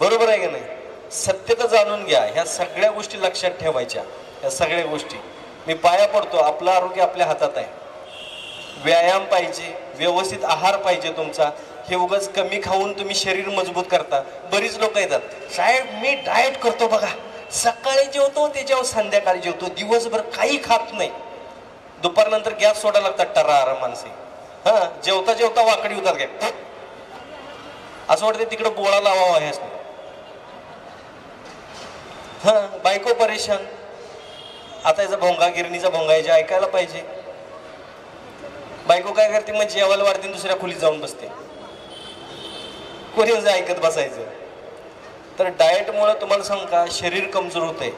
बरोबर आहे का नाही? सत्यता जाणून घ्या. ह्या सगळ्या गोष्टी लक्षात ठेवायच्या. ह्या सगळ्या गोष्टी. मी पाया पडतो. आपलं आरोग्य आपल्या हातात आहे. व्यायाम पाहिजे. व्यवस्थित आहार पाहिजे तुमचा. हे उगाच कमी खाऊन तुम्ही शरीर मजबूत करता. बरीच लोक येतात. साहेब मी डाएट करतो बघा. सकाळी जेवतो त्याच्यावर संध्याकाळी जेवतो. दिवसभर काही खात नाही. दुपारनंतर गॅस सोडायला लागतात टरा माणसे. हां? जेवता जेवता वाकडी होतात काय असं वाटतं तिकडं गोळा लावावा ह्याच हां बायको परेशान. आता याचा भोंगा गिरणीचा भोंगा याच्या ऐकायला पाहिजे. बायको काय करते म्हणजे मग जेवायला वाढते दुसऱ्या खोलीत जाऊन बसते. कोणी म्हणजे ऐकत बसायचं. तर डाएटमुळं तुम्हाला सांगू का शरीर कमजोर होते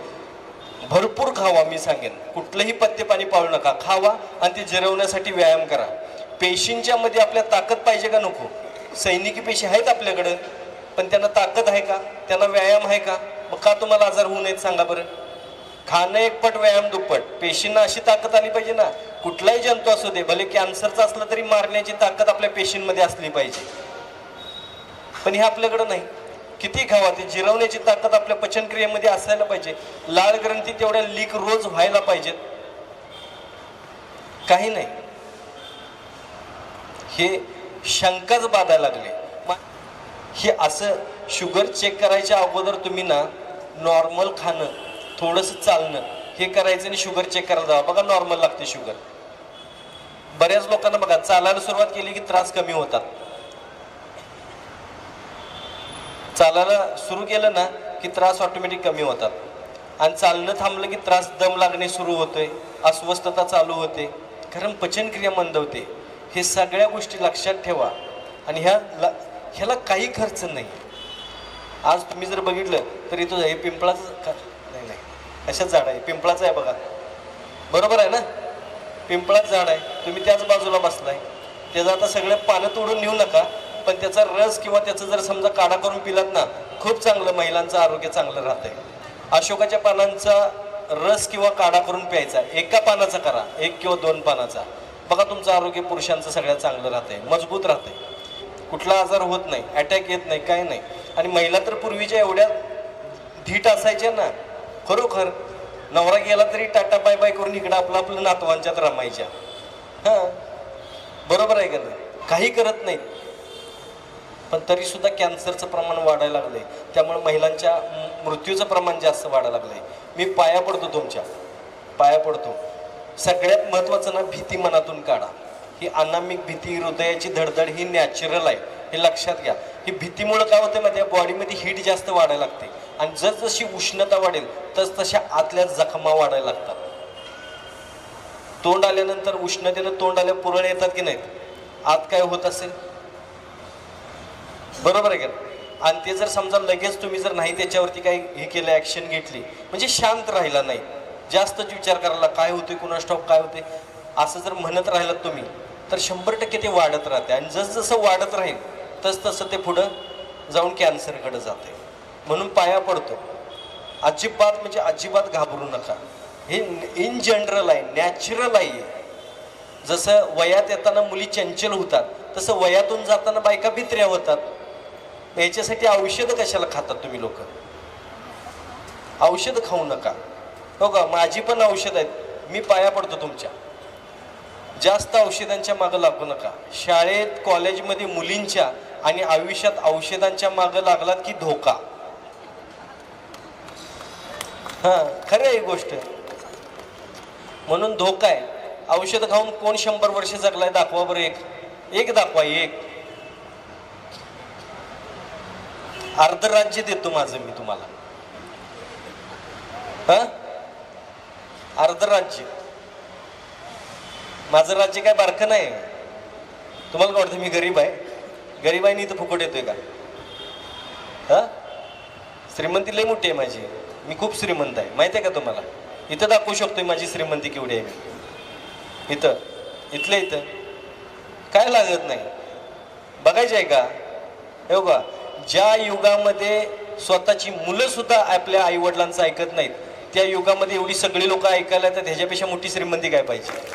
भरपूर खावा मी सांगेन. कुठलंही पत्ते पाणी पाळू नका. खावा आणि ते जिरवण्यासाठी व्यायाम करा. पेशींच्या मध्ये आपल्या ताकद पाहिजे का नको? सैनिकी पेशी आहेत आपल्याकडं पण त्यांना ताकद आहे का? त्यांना व्यायाम आहे का? मग का तुम्हाला आजार होऊ नयेत सांगा बरं? खाणं एकपट व्यायाम दुप्पट. पेशींना अशी ताकद आली पाहिजे ना. कुठलाही जंतू असू दे भले कॅन्सरचा असला तरी मारण्याची ताकद आपल्या पेशींमध्ये असली पाहिजे. पण हे आपल्याकडं नाही. किती खावा ते जिरवण्याची ताकद आपल्या पचनक्रियेमध्ये असायला पाहिजे. लाळ ग्रंथी तेवढ्या लीक रोज व्हायला पाहिजेत. काही नाही. हे शंकाच बाधायला लागले. मग हे असं शुगर चेक करायच्या अगोदर तुम्ही ना नॉर्मल खाणं थोडंसं चालणं हे करायचं आणि शुगर चेक करायला जावं. बघा नॉर्मल लागते शुगर. बऱ्याच लोकांना बघा चालायला सुरुवात केली की त्रास कमी होतात. चालायला सुरू केलं ना की त्रास ऑटोमॅटिक कमी होतात. आणि चालणं थांबलं की त्रास दम लागणे सुरू होतोय अस्वस्थता चालू होते. कारण पचनक्रिया मंदवते. हे सगळ्या गोष्टी लक्षात ठेवा. आणि ह्या ल ह्याला काही खर्च नाही. आज तुम्ही जर बघितलं तर इथं हे पिंपळाचं का नाही नाही. अशाच झाड आहे. पिंपळाचं आहे बघा. बरोबर आहे ना? पिंपळाचं झाड आहे. तुम्ही त्याच बाजूला बसलाय. त्याचं आता सगळे पानं तोडून नेऊ नका पण त्याचा रस किंवा त्याचं जर समजा काढा करून पिलात ना खूप चांगलं महिलांचं आरोग्य चांगलं राहतंय. अशोकाच्या पानांचा रस किंवा काढा करून प्यायचा. एका पानाचा करा. एक किंवा दोन पानाचा. बघा तुमचं आरोग्य पुरुषांचं सगळ्यात चांगलं राहतंय. मजबूत राहतंय. कुठला आजार होत नाही. अटॅक येत नाही. काय नाही. आणि महिला तर पूर्वीच्या एवढ्या धीट असायच्या ना. खरोखर नवरा गेला तरी टाटा बाय बाय करून इकडं आपलं आपलं नातवांच्यात रमायच्या. हां? बरोबर आहे का नाही? काही करत नाहीत. पण तरी सुद्धा कॅन्सरचं प्रमाण वाढायला लागलंय. त्यामुळे महिलांच्या मृत्यूचं प्रमाण जास्त वाढायला लागलंय. मी पाया पडतो तुमच्या. पाया पडतो. सगळ्यात महत्त्वाचं ना भीती मनातून काढा. ही अनामिक भीती हृदयाची धडधड ही नॅचरल आहे. हे लक्षात घ्या. ही भीतीमुळं काय होतं माहिती बॉडीमध्ये हीट जास्त वाढायला लागते. आणि जसजशी उष्णता वाढेल तस तशा आतल्या जखमा वाढायला लागतात. तोंड आल्यानंतर उष्णतेनं तोंड आल्या पुरळ येतात की नाहीत? आत काय होत असेल? बरोबर आहे का आणि ते जर समजा लगेच तुम्ही जर नाही त्याच्यावरती काही हे केलं ॲक्शन घेतली म्हणजे शांत राहिला नाही. जास्तच विचार करायला काय होते कुणास स्टॉप काय होते असं जर म्हणत राहिलात तुम्ही तर शंभर टक्के ते वाढत राहते. आणि जसजसं वाढत राहील तस तसं ते पुढं जाऊन कॅन्सरकडे जाते. म्हणून पाया पडतो. अजिबात म्हणजे अजिबात घाबरू नका. हे इन जनरल आहे नॅचरल आहे जसं वयात येताना मुली चंचल होतात तसं वयातून जाताना बायका भित्र्या होतात. याच्यासाठी औषधं कशाला खातात तुम्ही लोक? औषध खाऊ नका. हो का? माझी पण औषधं आहेत. मी पाया पडतो तुमच्या. जास्त औषधांच्या मागं लागू नका. शाळेत कॉलेजमध्ये मुलींच्या आणि आयुष्यात औषधांच्या मागं लागलात की धोका? हा खरं आहे ही गोष्ट. म्हणून धोका आहे. औषध खाऊन कोण शंभर वर्ष जगलाय दाखवा बरं एक. एक दाखवा एक. अर्ध राज्य देतो माझं मी तुम्हाला. हा? अर्ध राज्य. माझं राज्य काय बारखं नाही. तुम्हाला वाटतं मी गरीब आहे? गरीब तर इथं फुकट येतोय का? हा? श्रीमंती लई मोठी आहे माझी. मी खूप श्रीमंत आहे. माहिती आहे का तुम्हाला? इथं दाखवू शकतोय माझी श्रीमंती केवढी आहे मी. इथं. इथलं इथं. काय लागत नाही. बघायचं आहे का? हे का ज्या युगामध्ये स्वतःची मुलं सुद्धा आपल्या आईवडिलांचं ऐकत नाहीत त्या युगामध्ये एवढी सगळी लोक ऐकायला तर ह्याच्यापेक्षा मोठी श्रीमंती काय पाहिजे?